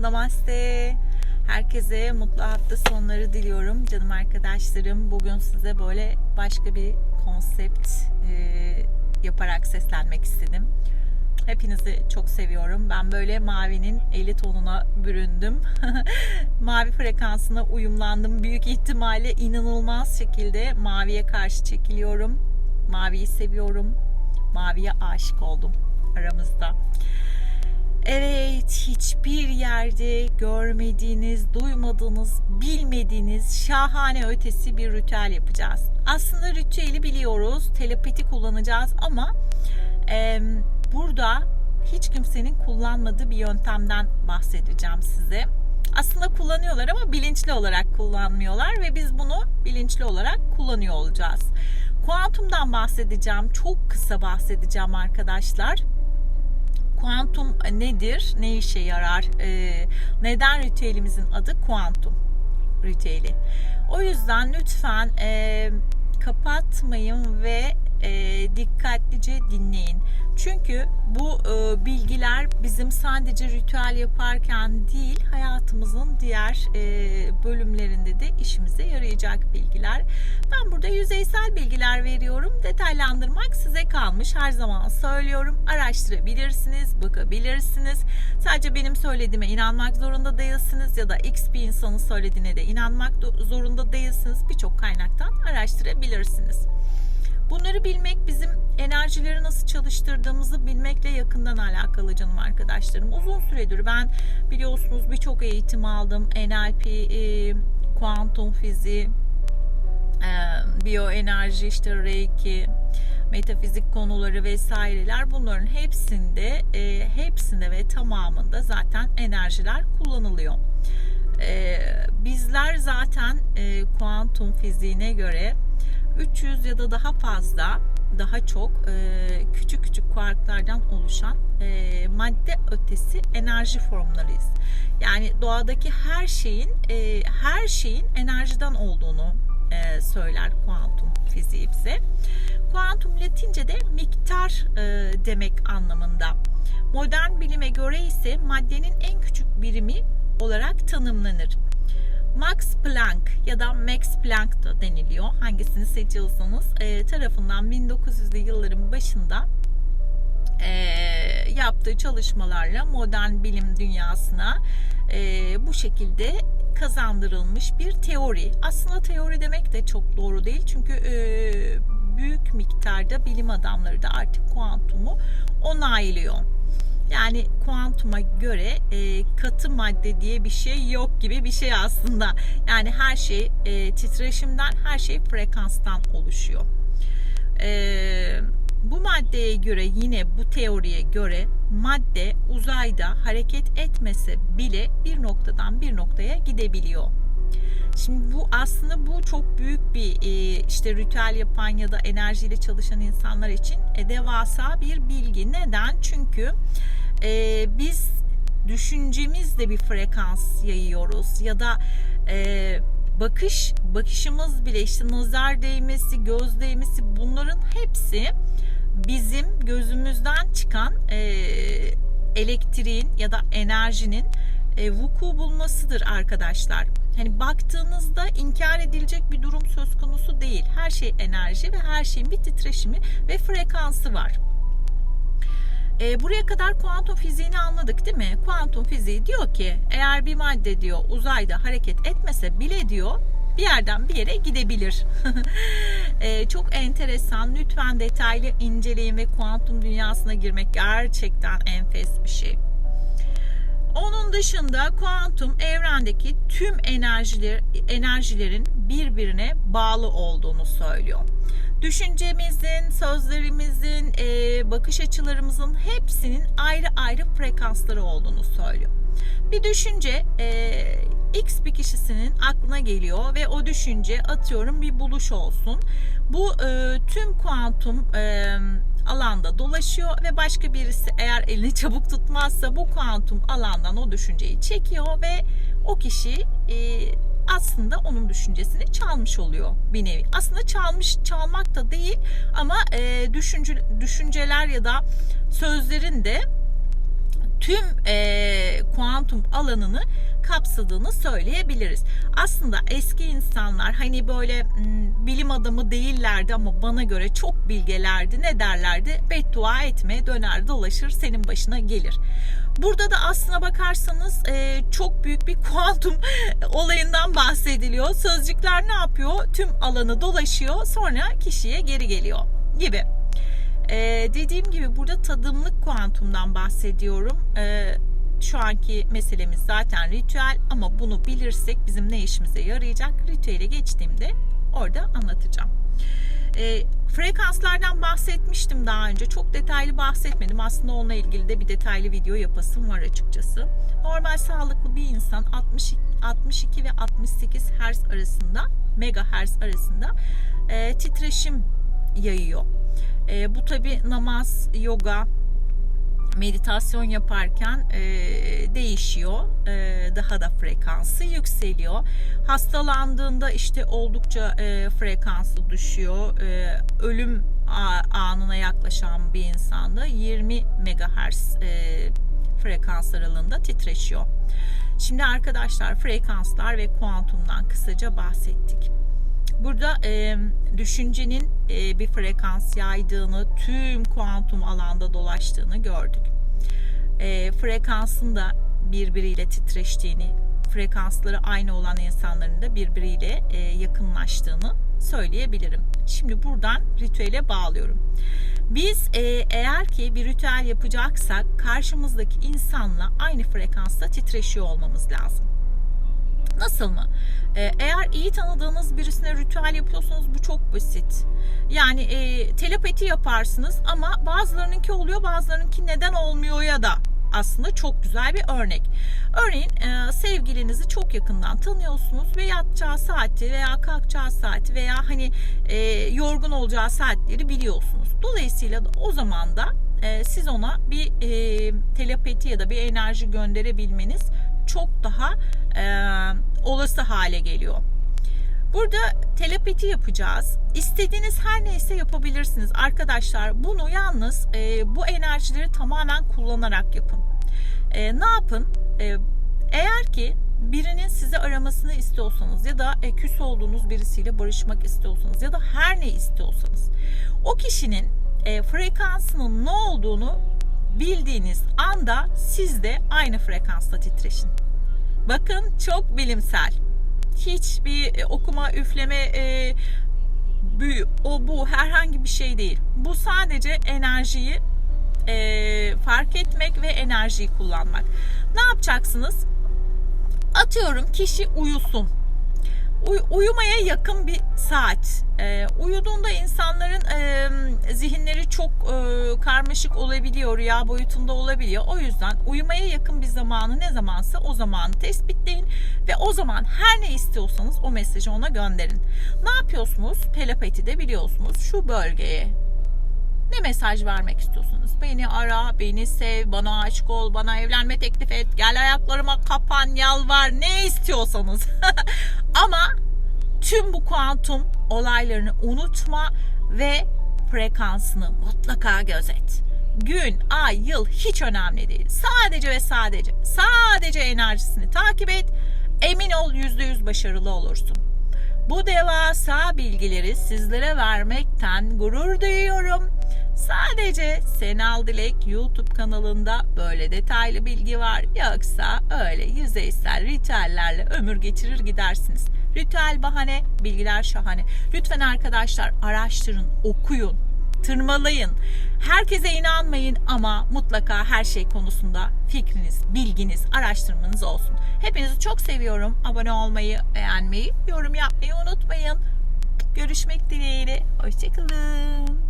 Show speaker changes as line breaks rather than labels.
Namaste. Herkese mutlu hafta sonları diliyorum canım arkadaşlarım. Bugün size böyle başka bir konsept e, yaparak seslenmek istedim. Hepinizi çok seviyorum. Ben böyle mavinin 50 tonuna büründüm. Mavi frekansına uyumlandım. Büyük ihtimalle inanılmaz şekilde maviye karşı çekiliyorum. Maviyi seviyorum. Maviye aşık oldum aramızda. Evet, hiçbir yerde görmediğiniz, duymadığınız, bilmediğiniz şahane ötesi bir ritüel yapacağız. Aslında ritüeli biliyoruz, telepati kullanacağız ama e, burada hiç kimsenin kullanmadığı bir yöntemden bahsedeceğim size. Aslında kullanıyorlar ama bilinçli olarak kullanmıyorlar ve biz bunu bilinçli olarak kullanıyor olacağız. Kuantumdan bahsedeceğim, çok kısa bahsedeceğim arkadaşlar kuantum nedir? Ne işe yarar? Ee, neden ritüelimizin adı kuantum ritüeli? O yüzden lütfen e, kapatmayın ve e, dikkatlice dinleyin. Çünkü bu e, bilgiler bizim sadece ritüel yaparken değil hayatımızın diğer e, bölümlerinde de işimize yarayacak bilgiler. Ben burada yüzeysel bilgiler veriyorum. Detaylandırmak size kalmış. Her zaman söylüyorum. Araştırabilirsiniz, bakabilirsiniz. Sadece benim söylediğime inanmak zorunda değilsiniz ya da X bir insanın söylediğine de inanmak zorunda değilsiniz. Birçok kaynaktan araştırabilirsiniz. Bunları bilmek bizim enerjileri nasıl çalıştırdığımızı bilmekle yakından alakalı canım arkadaşlarım. Uzun süredir ben biliyorsunuz birçok eğitim aldım. NLP, e, kuantum fiziği, e, biyoenerji, işte Reiki, metafizik konuları vesaireler bunların hepsinde e, hepsinde ve tamamında zaten enerjiler kullanılıyor. E, bizler zaten e, kuantum fiziğine göre 300 ya da daha fazla daha çok e, küçük küçük kuarklardan oluşan e, madde ötesi enerji formlarıyız. Yani doğadaki her şeyin e, her şeyin enerjiden olduğunu e, söyler kuantum fiziği bize. Kuantum Latince'de miktar e, demek anlamında. Modern bilime göre ise maddenin en küçük birimi olarak tanımlanır. Max Planck ya da Max Planck da deniliyor. Hangisini seçiyorsanız e, tarafından 1900'lü yılların başında e, yaptığı çalışmalarla modern bilim dünyasına e, bu şekilde kazandırılmış bir teori. Aslında teori demek de çok doğru değil. Çünkü e, büyük miktarda bilim adamları da artık kuantumu onaylıyor. Yani kuantuma göre e, katı madde diye bir şey yok gibi bir şey aslında. Yani her şey e, titreşimden, her şey frekanstan oluşuyor. E, bu maddeye göre yine bu teoriye göre madde uzayda hareket etmese bile bir noktadan bir noktaya gidebiliyor. Şimdi bu aslında bu çok büyük bir e, işte ritüel yapan ya da enerjiyle çalışan insanlar için e, devasa bir bilgi. Neden? Çünkü e, biz düşüncemizle bir frekans yayıyoruz ya da bakış bakışımız bile işte nazar değmesi, göz değmesi bunların hepsi bizim gözümüzden çıkan elektriğin ya da enerjinin e, vuku bulmasıdır arkadaşlar. Hani baktığınızda inkar edilecek bir durum söz konusu değil. Her şey enerji ve her şeyin bir titreşimi ve frekansı var. E, buraya kadar kuantum fiziğini anladık değil mi? Kuantum fiziği diyor ki eğer bir madde diyor uzayda hareket etmese bile diyor bir yerden bir yere gidebilir. e, çok enteresan. Lütfen detaylı inceleyin ve kuantum dünyasına girmek gerçekten enfes bir şey. Onun dışında kuantum evrendeki tüm enerjiler, enerjilerin birbirine bağlı olduğunu söylüyor. Düşüncemizin, sözlerimizin, e, bakış açılarımızın hepsinin ayrı ayrı frekansları olduğunu söylüyor. Bir düşünce e, X bir kişisinin aklına geliyor ve o düşünce atıyorum bir buluş olsun. Bu e, tüm kuantum e, alanda dolaşıyor ve başka birisi eğer elini çabuk tutmazsa bu kuantum alandan o düşünceyi çekiyor ve o kişi e, aslında onun düşüncesini çalmış oluyor bir nevi. Aslında çalmış çalmak da değil ama e, düşünce, düşünceler ya da sözlerin de tüm e, kuantum alanını kapsadığını söyleyebiliriz. Aslında eski insanlar hani böyle m, bilim adamı değillerdi ama bana göre çok bilgelerdi. Ne derlerdi? Beddua etme döner dolaşır senin başına gelir. Burada da aslına bakarsanız e, çok büyük bir kuantum olayından bahsediliyor. Sözcükler ne yapıyor? Tüm alanı dolaşıyor sonra kişiye geri geliyor gibi. E, dediğim gibi burada tadımlık kuantumdan bahsediyorum. E, şu anki meselemiz zaten ritüel ama bunu bilirsek bizim ne işimize yarayacak? Ritüele geçtiğimde orada anlatacağım. E, frekanslardan bahsetmiştim daha önce. Çok detaylı bahsetmedim. Aslında onunla ilgili de bir detaylı video yapasım var açıkçası. Normal sağlıklı bir insan 60, 62 ve 68 Hz arasında, megahertz arasında e, titreşim yayıyor. E, bu tabi namaz, yoga, meditasyon yaparken e, değişiyor. E, daha da frekansı yükseliyor. Hastalandığında işte oldukça e, frekansı düşüyor. E, ölüm anına yaklaşan bir insanda 20 MHz e, frekans aralığında titreşiyor. Şimdi arkadaşlar frekanslar ve kuantumdan kısaca bahsettik. Burada e, düşüncenin e, bir frekans yaydığını, tüm kuantum alanda dolaştığını gördük. E, frekansın da birbiriyle titreştiğini, frekansları aynı olan insanların da birbiriyle e, yakınlaştığını söyleyebilirim. Şimdi buradan ritüele bağlıyorum. Biz e, eğer ki bir ritüel yapacaksak karşımızdaki insanla aynı frekansta titreşiyor olmamız lazım. Nasıl mı? Ee, eğer iyi tanıdığınız birisine ritüel yapıyorsanız bu çok basit. Yani e, telepati yaparsınız ama bazılarınınki oluyor bazılarınınki neden olmuyor ya da aslında çok güzel bir örnek. Örneğin e, sevgilinizi çok yakından tanıyorsunuz ve yatacağı saati veya kalkacağı saati veya hani e, yorgun olacağı saatleri biliyorsunuz. Dolayısıyla da o zaman da e, siz ona bir e, telepati ya da bir enerji gönderebilmeniz çok daha e, olası hale geliyor. Burada telepati yapacağız. İstediğiniz her neyse yapabilirsiniz. Arkadaşlar bunu yalnız e, bu enerjileri tamamen kullanarak yapın. E, ne yapın? E, eğer ki birinin sizi aramasını istiyorsanız ya da e, küs olduğunuz birisiyle barışmak istiyorsanız ya da her ne istiyorsanız o kişinin e, frekansının ne olduğunu bildiğiniz anda siz de aynı frekansta titreşin. Bakın çok bilimsel. Hiçbir e, okuma, üfleme, e, büyü, o bu herhangi bir şey değil. Bu sadece enerjiyi e, fark etmek ve enerjiyi kullanmak. Ne yapacaksınız? Atıyorum kişi uyusun uy- uyumaya yakın bir saat. E, uyuduğunda insanların e, zihinleri çok e, karmaşık olabiliyor, rüya boyutunda olabiliyor. O yüzden uyumaya yakın bir zamanı ne zamansa o zamanı tespitleyin ve o zaman her ne istiyorsanız o mesajı ona gönderin. Ne yapıyorsunuz? Telepatide biliyorsunuz şu bölgeye ne mesaj vermek istiyorsunuz? Beni ara, beni sev, bana aşık ol, bana evlenme teklif et, gel ayaklarıma kapan, yalvar, ne istiyorsanız. Ama tüm bu kuantum olaylarını unutma ve frekansını mutlaka gözet. Gün, ay, yıl hiç önemli değil. Sadece ve sadece, sadece enerjisini takip et. Emin ol %100 başarılı olursun. Bu devasa bilgileri sizlere vermekten gurur duyuyorum. Sadece Senal Dilek YouTube kanalında böyle detaylı bilgi var. Yoksa öyle yüzeysel ritüellerle ömür geçirir gidersiniz. Ritüel bahane, bilgiler şahane. Lütfen arkadaşlar araştırın, okuyun, tırmalayın. Herkese inanmayın ama mutlaka her şey konusunda fikriniz, bilginiz, araştırmanız olsun. Hepinizi çok seviyorum. Abone olmayı, beğenmeyi, yorum yapmayı unutmayın. Görüşmek dileğiyle. Hoşçakalın.